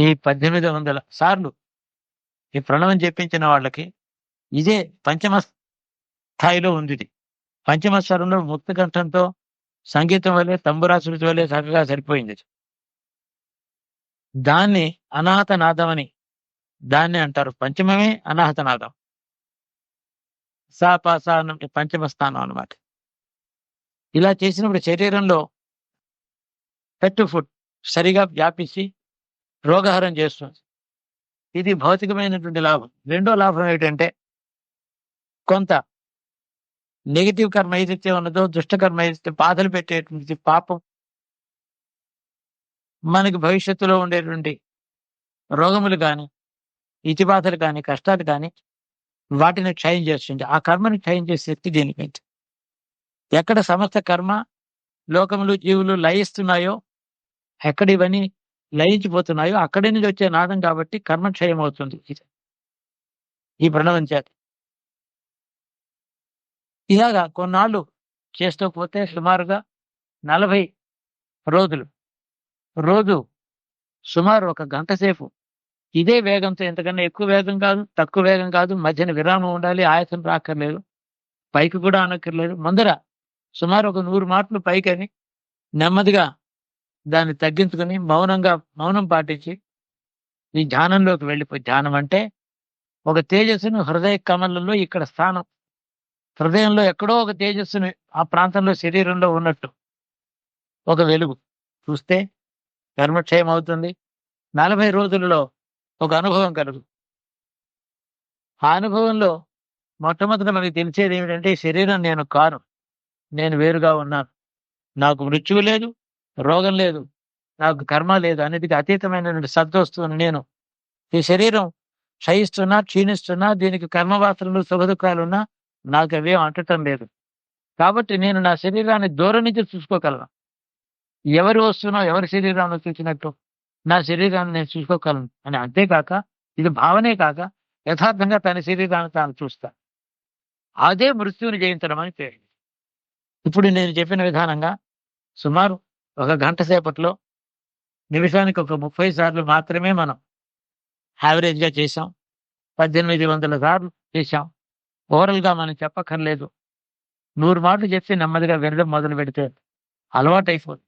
ఈ పద్దెనిమిది వందల సార్లు ఈ ప్రణవం చెప్పించిన వాళ్ళకి ఇదే పంచమ స్థాయిలో ఉంది ఇది పంచమ స్వరంలో ముక్త కంఠంతో సంగీతం వల్లే తంబురాశుడి వల్లే చక్కగా సరిపోయింది. దాన్ని అనాహత నాదం అని దాన్ని అంటారు. పంచమమే అనాహత నాదం. సాపాసానం పంచమ స్థానం అన్నమాట. ఇలా చేసినప్పుడు శరీరంలో హెడ్ ఫుడ్ సరిగా వ్యాపించి రోగహరం చేస్తుంది. ఇది భౌతికమైనటువంటి లాభం. రెండో లాభం ఏమిటంటే కొంత నెగిటివ్ కర్మ ఏదైతే ఉన్నదో దుష్టకర్మ ఏదైతే బాధలు పెట్టేటువంటి పాపం మనకి భవిష్యత్తులో ఉండేటువంటి రోగములు కానీ ఇతి బాధలు కానీ కష్టాలు కానీ వాటిని క్షయం చేస్తుంది. ఆ కర్మని క్షయం చేసే శక్తి దీనికైతే ఎక్కడ సమస్త కర్మ లోకములు జీవులు లయిస్తున్నాయో ఎక్కడ ఇవన్నీ లయించిపోతున్నాయో అక్కడి నుంచి వచ్చే నాదం కాబట్టి కర్మ క్షయం అవుతుంది ఇది. ఈ ప్రణవం చేత. ఇలాగా కొన్నాళ్ళు చేస్తూ పోతే సుమారుగా నలభై రోజులు. రోజు సుమారు ఒక గంట సేపు. ఇదే వేగంతో ఎంతకన్నా ఎక్కువ వేగం కాదు తక్కువ వేగం కాదు మధ్యన విరామం ఉండాలి ఆయాసం రాక్కర్లేదు పైకి కూడా అనక్కర్లేదు. ముందర సుమారు ఒక నూరు మాటలు పైకని నెమ్మదిగా దాన్ని తగ్గించుకుని మౌనంగా మౌనం పాటించి ఈ ధ్యానంలోకి వెళ్ళిపోయి ధ్యానం అంటే ఒక తేజస్సును హృదయ కమలంలో ఇక్కడ స్థానం. హృదయంలో ఎక్కడో ఒక తేజస్సుని ఆ ప్రాంతంలో శరీరంలో ఉన్నట్టు ఒక వెలుగు చూస్తే కర్మక్షయం అవుతుంది నలభై రోజులలో ఒక అనుభవం కలుగు. ఆ అనుభవంలో మొట్టమొదట మనకి తెలిసేది ఏమిటంటే శరీరం నేను కాను నేను వేరుగా ఉన్నాను. నాకు మృత్యువు లేదు రోగం లేదు. నాకు కర్మ లేదు అన్నిటికీ అతీతమైనటువంటి సద్వస్తువుని నేను. ఈ శరీరం క్షయిస్తున్నా క్షీణిస్తున్నా దీనికి కర్మవాసనలు సుఖ దుఃఖాలున్నా నాకు అవేం అంటటం లేదు. కాబట్టి నేను నా శరీరాన్ని దూరం నుంచి చూసుకోగలను. ఎవరు వస్తున్నా ఎవరి శరీరాన్ని చూసినట్టు నా శరీరాన్ని నేను చూసుకోగలను అని అంతేకాక ఇది భావనే కాక యథార్థంగా తన శరీరాన్ని తాను చూస్తా. అదే మృత్యువుని జయించడం అని పేరు. ఇప్పుడు నేను చెప్పిన విధానంగా సుమారు ఒక గంట సేపట్లో నిమిషానికి ఒక ముప్పై సార్లు మాత్రమే మనం యావరేజ్గా చేసాం పద్దెనిమిది వందల సార్లు చేశాం. ఓవరల్గా మనం చెప్పక్కర్లేదు. నూరు మాటలు చెప్తే నెమ్మదిగా వినడం మొదలు పెడితే అలవాటు అయిపోతుంది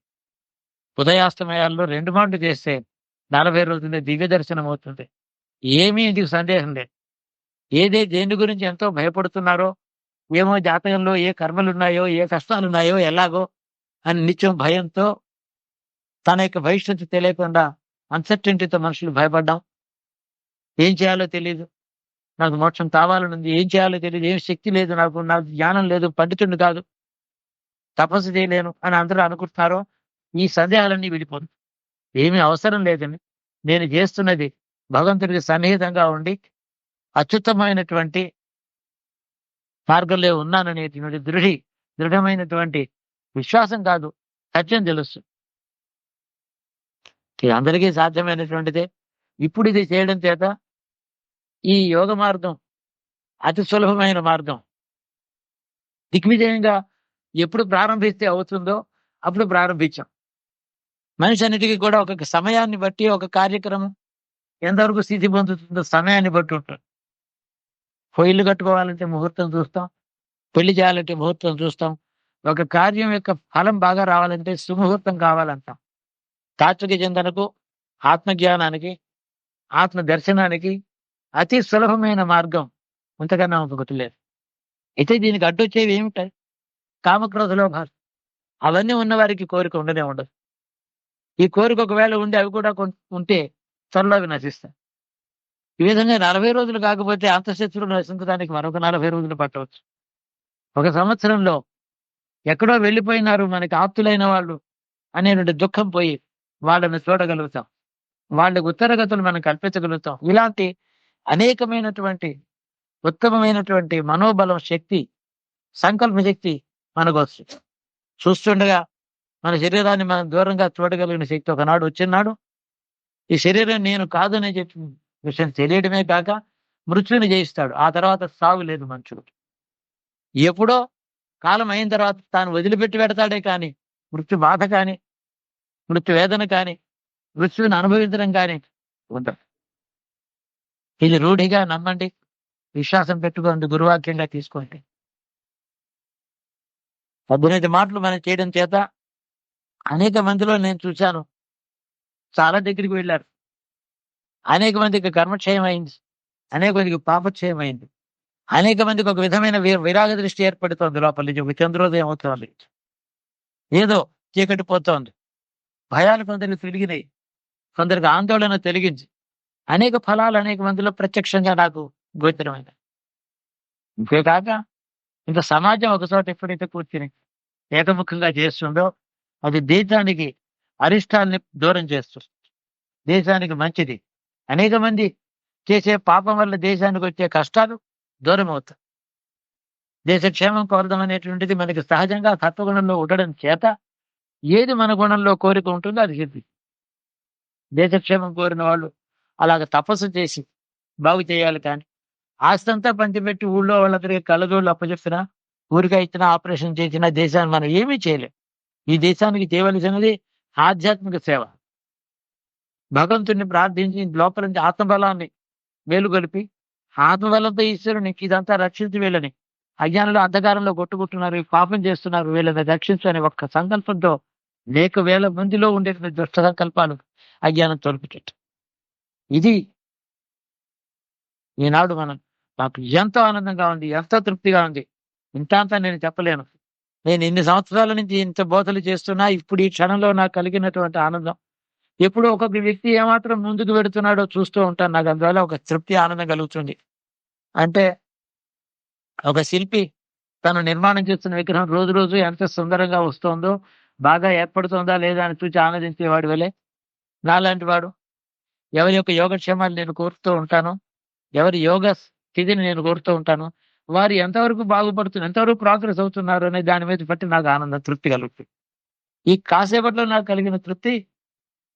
ఉదయాస్తమయాల్లో రెండు మాటలు చేస్తే నలభై రోజుల్లో దివ్య దర్శనం అవుతుంది. ఏమీ ఇందుకు సందేహం లేదు. ఏదే దేని గురించి ఎంతో భయపడుతున్నారో ఏమో జాతకంలో ఏ కర్మలు ఉన్నాయో ఏ కష్టాలు ఉన్నాయో ఎలాగో అని నిత్యం భయంతో తన యొక్క భవిష్యత్తు తెలియకుండా అన్సర్టెంటీతో మనుషులు భయపడ్డాం. ఏం చేయాలో తెలియదు నాకు మోక్షం కావాలనుంది ఏం చేయాలో తెలియదు ఏం శక్తి లేదు నాకు. నాకు జ్ఞానం లేదు. పండితుడు కాదు. తపస్సు చేయలేను అని అందరూ అనుకుంటున్నారో ఈ సందేహాలన్నీ విడిపోదు. ఏమీ అవసరం లేదని నేను చేస్తున్నది భగవంతుడికి సన్నిహితంగా ఉండి అత్యుత్తమైనటువంటి మార్గంలో ఉన్నాననేటువంటి దృఢి దృఢమైనటువంటి విశ్వాసం కాదు సత్యం తెలుసు. ఇది అందరికీ సాధ్యమైనటువంటిదే. ఇప్పుడు ఇది చేయడం చేత ఈ యోగ మార్గం అతి సులభమైన మార్గం. దిగ్విజయంగా ఎప్పుడు ప్రారంభిస్తే అవుతుందో అప్పుడు ప్రారంభించాం. మనిషి అన్నిటికీ కూడా ఒక సమయాన్ని బట్టి ఒక కార్యక్రమం ఎంతవరకు స్థితి పొందుతుందో సమయాన్ని బట్టి ఉంటుంది. పొయ్యిలు కట్టుకోవాలంటే ముహూర్తం చూస్తాం పెళ్ళి చేయాలంటే ముహూర్తం చూస్తాం ఒక కార్యం యొక్క ఫలం బాగా రావాలంటే సుముహూర్తం కావాలంటాం. తాత్విక చింతనకు ఆత్మజ్ఞానానికి ఆత్మ దర్శనానికి అతి సులభమైన మార్గం అంతకన్నా ఇంకొకటి లేదు అయితే దీనికి అడ్డొచ్చేవి ఏమిటాయి కామక్రోధ లోభాలు. అవన్నీ ఉన్న వారికి కోరిక ఉండనే ఉండదు. ఈ కోరిక ఒకవేళ ఉండి అవి కూడా ఉంటే త్వరలో అవి నశిస్తాయి. ఈ విధంగా నలభై రోజులు కాకపోతే అంతశత్రువులు నశించడానికి మరొక నలభై రోజులు పట్టవచ్చు. ఒక సంవత్సరంలో ఎక్కడో వెళ్ళిపోయినారు మనకి ఆప్తులైన వాళ్ళు అనేటువంటి దుఃఖం పోయి వాళ్ళని చూడగలుగుతాం. వాళ్ళకు ఉత్తరగతులు మనం కల్పించగలుగుతాం. ఇలాంటి అనేకమైనటువంటి ఉత్తమమైనటువంటి మనోబలం శక్తి సంకల్ప శక్తి మనకు వస్తుంది చూస్తుండగా మన శరీరాన్ని మనం దూరంగా చూడగలిగిన శక్తి ఒకనాడు వచ్చినాడు ఈ శరీరం నేను కాదని చెప్పి విషయం తెలియడమే కాక మృత్యుని జయిస్తాడు. ఆ తర్వాత సాగు లేదు మనుషుడు. ఎప్పుడో కాలం అయిన తర్వాత తాను వదిలిపెట్టి పెడతాడే కానీ మృత్యు బాధ కానీ మృత్యు వేదన కానీ మృత్యుని అనుభవించడం కానీ ఉండదు. ఇది రూఢిగా నమ్మండి విశ్వాసం పెట్టుకోండి గురువాక్యంగా తీసుకోండి. పద్దెనిమిది మాటలు మనం చేయడం చేత అనేక మందిలో నేను చూశాను. చాలా దగ్గరికి వెళ్ళారు. అనేక మందికి కర్మక్షయం అయింది. అనేక మందికి పాపక్షయం అయింది. అనేక మందికి ఒక విధమైన వి- విరాగ దృష్టి ఏర్పడుతోంది లోపల నుంచి. ఒక చంద్రోదయం అవుతోంది? ఏదో చీకటి పోతోంది. భయాలు కొందరికి తిరిగినాయి. కొందరికి ఆందోళన తొలగించి అనేక ఫలాలు అనేక మందిలో ప్రత్యక్షంగా నాకు గోచరమైన ఇంతేకాక ఇంత సమాజం ఒకచోట ఎప్పుడైతే కూర్చుని ఏకముఖంగా చేస్తుందో అది దేశానికి అరిష్టాన్ని దూరం చేస్తుంది. దేశానికి మంచిది. అనేక మంది చేసే పాపం వల్ల దేశానికి వచ్చే కష్టాలు దూరం అవుతాం దేశక్షేమం కోరడం అనేటువంటిది మనకి సహజంగా సత్వగుణంలో ఉండడం చేత ఏది మన గుణంలో కోరిక ఉంటుందో అది సిద్ధి. దేశక్షేమం కోరిన వాళ్ళు అలాగ తపస్సు చేసి బాగు చేయాలి కానీ ఆస్తంతా పంచిపెట్టి ఊళ్ళో వాళ్ళందరికీ కళ్ళజోళ్ళు అప్పచెప్పినా ఊరిగా ఇచ్చిన ఆపరేషన్ చేసిన దేశాన్ని మనం ఏమీ చేయలేం. ఈ దేశానికి చేయవలసినది ఆధ్యాత్మిక సేవ. భగవంతుడిని ప్రార్థించి లోపల నుంచి ఆత్మబలాన్ని మేలుగొలిపి ఆత్మబలంతో ఈశ్వరునికి ఇదంతా రక్షించి వీళ్ళని అజ్ఞానంలో అంధకారంలో కొట్టుకుంటున్నారు పాపం చేస్తున్నారు వీళ్ళని రక్షించని ఒక్క సంకల్పంతో అనేక వేల మందిలో ఉండే దుష్ట సంకల్పాలు అజ్ఞానం తొలపుటట్టు ఇది ఈనాడు మనం నాకు ఎంతో ఆనందంగా ఉంది ఎంతో తృప్తిగా ఉంది. ఇంత అంతా నేను చెప్పలేను. నేను ఇన్ని సంవత్సరాల నుంచి ఇంత బోధలు చేస్తున్నా ఇప్పుడు ఈ క్షణంలో నాకు కలిగినటువంటి ఆనందం ఎప్పుడు ఒక్కొక్క వ్యక్తి ఏమాత్రం ముందుకు పెడుతున్నాడో చూస్తూ ఉంటాను నాకు అందువల్ల ఒక తృప్తి ఆనందం కలుగుతుంది. అంటే ఒక శిల్పి తను నిర్మాణం చేస్తున్న విగ్రహం రోజు రోజు ఎంత సుందరంగా వస్తుందో బాగా ఏర్పడుతుందా లేదా అని చూసి ఆనందించేవాడు వెళ్ళే నాలాంటి వాడు ఎవరి యొక్క యోగక్షేమాలు నేను కోరుతూ ఉంటాను ఎవరి యోగ స్థితిని నేను కోరుతూ ఉంటాను వారు ఎంతవరకు బాగుపడుతున్నారు ఎంతవరకు ప్రాగ్రెస్ అవుతున్నారు అనే దాని మీద బట్టి నాకు ఆనందం తృప్తి కలుగుతుంది. ఈ కాసేపట్లో నాకు కలిగిన తృప్తి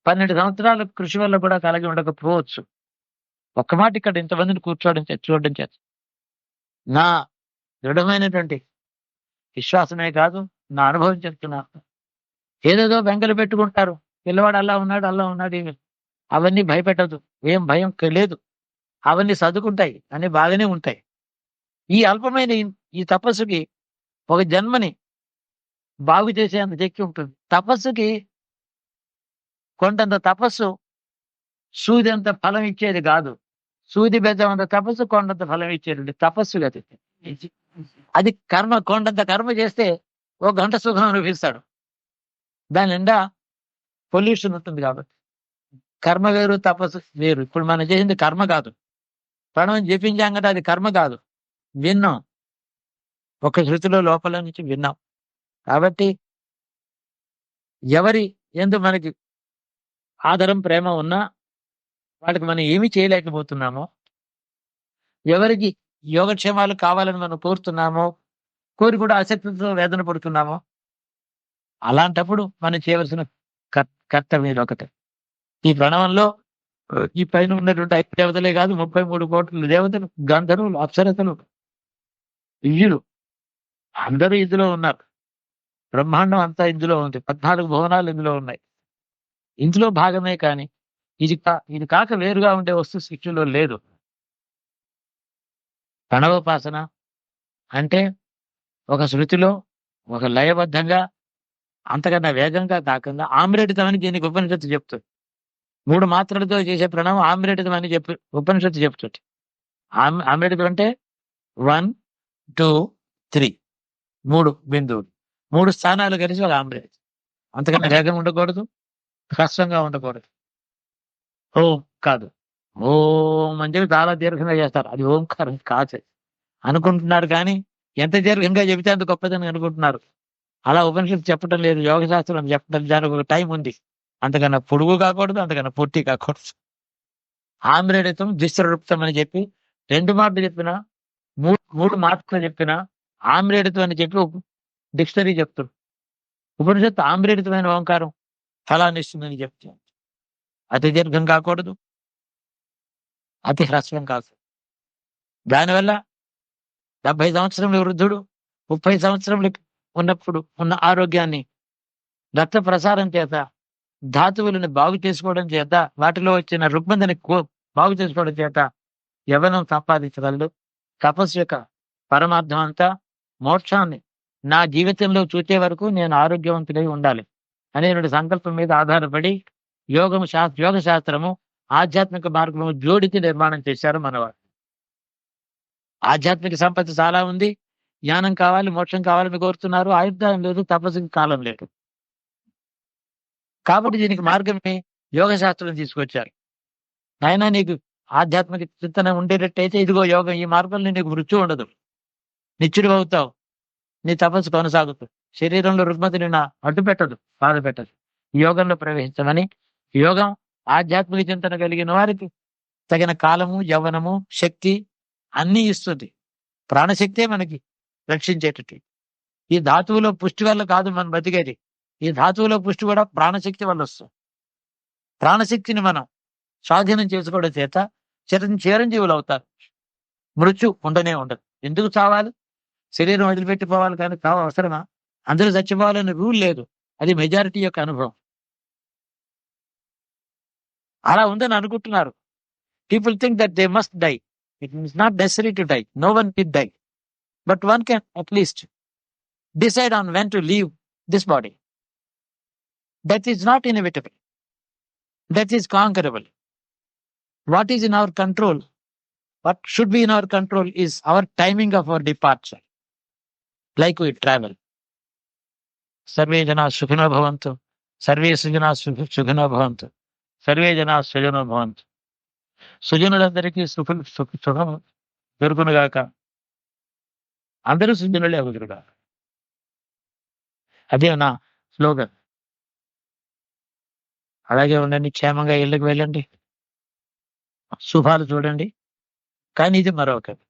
పన్నెండు సంవత్సరాల కృషి వల్ల కూడా కలిగి ఉండకపోవచ్చు. ఒక్క మాట ఇక్కడ ఇంతమందిని కూర్చోవడం చూడడం చేత. నా దృఢమైనటువంటి విశ్వాసమే కాదు నా అనుభవం చెప్తున్నా. ఏదేదో బెంగలు పెట్టుకుంటారు. పిల్లవాడు అలా ఉన్నాడు అలా ఉన్నాడు. ఏమి అవన్నీ భయపెట్టదు. ఏం భయం లేదు. అవన్నీ సర్దుకుంటాయి అన్ని బాగానే ఉంటాయి. ఈ అల్పమైన ఈ- తపస్సుకి ఒక జన్మని బాగు చేసే అంత శక్తి ఉంటుంది. తపస్సుకి కొండంత తపస్సు సూది అంత ఫలం ఇచ్చేది కాదు. సూది బెద్దం అంత తపస్సు కొండంత ఫలం ఇచ్చేది తపస్సు అది అది కర్మ కొండంత కర్మ చేస్తే ఒక గంట సుఖం అనిపిస్తాడు దాని నిండా పొల్యూషన్ ఉంటుంది కాబట్టి. కర్మ వేరు తపస్సు వేరు. ఇప్పుడు మనం చేసింది కర్మ కాదు. ప్రణవం జపించాం కదా అది కర్మ కాదు. విన్నాం. ఒక శృతిలో లోపల నుంచి విన్నాం. కాబట్టి ఎవరి ఎందు మనకి ఆదరం ప్రేమ ఉన్నా వాళ్ళకి మనం ఏమి చేయలేకపోతున్నామో ఎవరికి యోగక్షేమాలు కావాలని మనం కోరుతున్నామో కోరి కూడా ఆసక్తితో వేదన పడుతున్నామో అలాంటప్పుడు మనం చేయవలసిన కర్తవ్యం ఒకటే. ఈ ప్రణవంలో ఈ పైన ఉన్నటువంటి ఐదు దేవతలే కాదు ముప్పై మూడు కోట్ల దేవతలు గంధర్వులు అప్సరతలు ఇయ్యులు. అందరూ ఇందులో ఉన్నారు. బ్రహ్మాండం అంతా ఇందులో ఉంది. పద్నాలుగు భవనాలు ఇందులో ఉన్నాయి. ఇందులో భాగమే కానీ ఇది కా ఇది కాక వేరుగా ఉండే వస్తు సృష్టిలో లేదు. ప్రణవోపాసన అంటే ఒక శృతిలో ఒక లయబద్ధంగా అంతకన్నా వేగంగా కాకుండా ఆమ్రేటితమని అని దీనికి ఉపనిషత్తు చెప్తుంది. మూడు మాత్రలతో చేసే ప్రణవం ఆమ్రేడితం అని చెప్పి ఉపనిషత్తు చెప్తుంది. ఆమ్ ఆమ్రేడితం అంటే వన్ టూ త్రీ మూడు బిందువులు. మూడు స్థానాలు కలిసి ఒక ఆమ్రేట్ అంతకన్నా వేగం ఉండకూడదు. కష్టంగా ఉండకూడదు. ఓం కాదు. ఓం అని చెప్పి చాలా దీర్ఘంగా చేస్తారు. అది ఓంకారం కాదు. అనుకుంటున్నారు కానీ ఎంత దీర్ఘంగా చెబితే అంత గొప్పదని అనుకుంటున్నారు. అలా ఉపనిషత్తు చెప్పడం లేదు. యోగ శాస్త్రం చెప్పడం దానికి ఒక టైం ఉంది. అంతకన్నా పొడుగు కాకూడదు అంతకన్నా పొట్టి కాకూడదు. ఆమ్రేడితం దిశ్రూప్తం అని చెప్పి రెండు మాటలు చెప్పిన మూడు మూడు మాటలు చెప్పిన ఆమ్రేడితం అని చెప్పి డిక్షనరీ చెప్తుంది. ఉపనిషత్తు ఆమ్రేడితమైన ఓంకారం. ఫలాన్ని ఇస్తుందని చెప్తాను అతి దీర్ఘం కాకూడదు అతి హ్రస్వం కాదు దానివల్ల డెబ్బై సంవత్సరముల వృద్ధుడు ముప్పై సంవత్సరములు ఉన్నప్పుడు ఉన్న ఆరోగ్యాన్ని రక్త ప్రసారం చేత ధాతువులను బాగు చేసుకోవడం చేత వాటిలో వచ్చిన రుగ్మందని బాగు చేసుకోవడం చేత యవనం సంపాదించగలడు. తపస్సు యొక్క పరమార్థం అంతా మోక్షాన్ని నా జీవితంలో చూసే వరకు నేను ఆరోగ్యవంతుడై ఉండాలి. అనేటువంటి సంకల్పం మీద ఆధారపడి యోగం శాస్త్ర యోగ శాస్త్రము ఆధ్యాత్మిక మార్గము జోడికి నిర్మాణం చేశారు మనవారు ఆధ్యాత్మిక సంపత్తి చాలా ఉంది. జ్ఞానం కావాలి మోక్షం కావాలని కోరుతున్నారు. ఆయుర్దాయం లేదు తపస్సుకి కాలం లేదు. కాబట్టి దీనికి మార్గమే యోగ శాస్త్రం తీసుకొచ్చారు. ఆయన నీకు ఆధ్యాత్మిక చింతన ఉండేటట్టయితే ఇదిగో యోగం ఈ మార్గంలో నీకు మృత్యు ఉండదు. నిత్యుడు అవుతావు నీ తపస్సు కొనసాగుతుంది. శరీరంలో రుగ్మతిని నా అడ్డు పెట్టదు బాధ పెట్టదు. యోగంలో ప్రవేశించమని యోగం ఆధ్యాత్మిక చింతన కలిగిన వారికి తగిన కాలము యవ్వనము శక్తి అన్నీ ఇస్తుంది. ప్రాణశక్తే మనకి రక్షించేటట్టు. ఈ ధాతువులో పుష్టి వల్ల కాదు మనం బతికేది. ఈ ధాతువులో పుష్టి కూడా ప్రాణశక్తి వల్ల వస్తుంది. ప్రాణశక్తిని మనం స్వాధీనం చేసుకోవడం చేత చిరం చిరంజీవులు అవుతారు. మృత్యు ఉండనే ఉండదు. ఎందుకు చావాలి? శరీరం వదిలిపెట్టిపోవాలి కానీ కావ అవసరమా? అందరూ చచ్చిపోవాలని రూల్ లేదు. అది మెజారిటీ యొక్క అనుభవం. అలా ఉందని అనుకుంటున్నారు. People think that they must die it is not necessary to die no one kid die but one can at least decide on when to leave this body death is not inevitable death is conquerable what is in our control what should be in our control is our timing of our departure. Like we travel. సర్వే జనా సుఖినో భవంతు. Survey Sujana సుఖ సుఖినో భవంతు. Survey జనా సుజనో భవంతు. సుజనులందరికీ సుఖ సుఖ సుఖం దొరుకునుగాక అందరూ సుజనులే అవుతురుగా అదే నా స్లోగన్. అలాగే ఉండండి క్షేమంగా ఇళ్ళకి వెళ్ళండి. శుభాలు చూడండి. కానీ ఇది మరొక